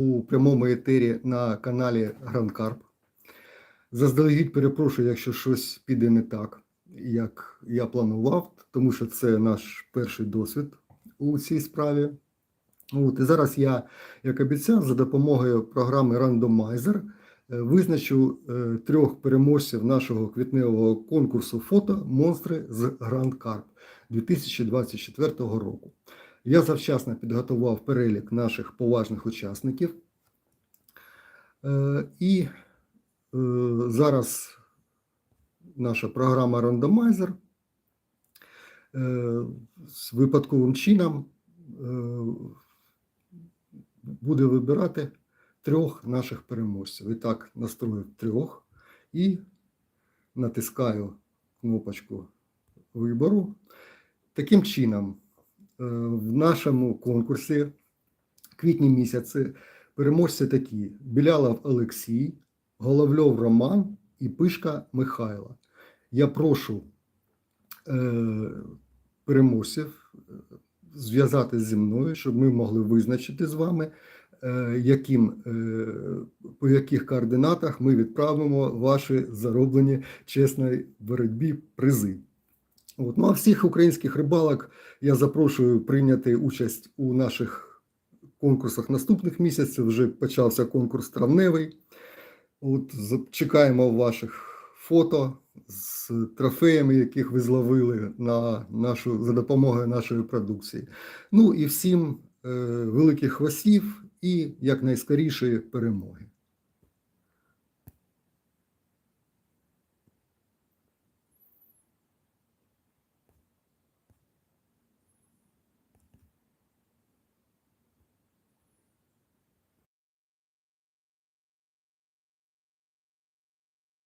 у прямому етері на каналі Гранкарп. Заздалегідь перепрошую, якщо щось піде не так, як я планував, тому що це наш перший досвід у цій справі. От, і зараз я, як обіцяв, за допомогою програми Randomizer е, визначу е, трьох переможців нашого квітневого конкурсу фото Монстри з Grand Carp 2024 року. Я завчасно підготував перелік наших поважних учасників. Е, І е, зараз наша програма Randomizer е, з випадковим чином буде вибирати трьох наших переможців. І так, настрою трьох і натискаю кнопочку вибору. Таким чином, в нашому конкурсі квітні місяці переможці такі: Білялов Олексій, Головльов Роман і Пишка Михайло. Я прошу е, переможців е, зв'язатися зі мною, щоб ми могли визначити з вами, е, яким, е, по яких координатах ми відправимо ваші зароблені чесної боротьбі призи. От. Ну а всіх українських рибалок я запрошую прийняти участь у наших конкурсах наступних місяців. Вже почався конкурс травневий. От, чекаємо ваших фото з трофеями, яких ви зловили на нашу, за допомогою нашої продукції. Ну і всім е, великих хвостів і якнайскорішої перемоги.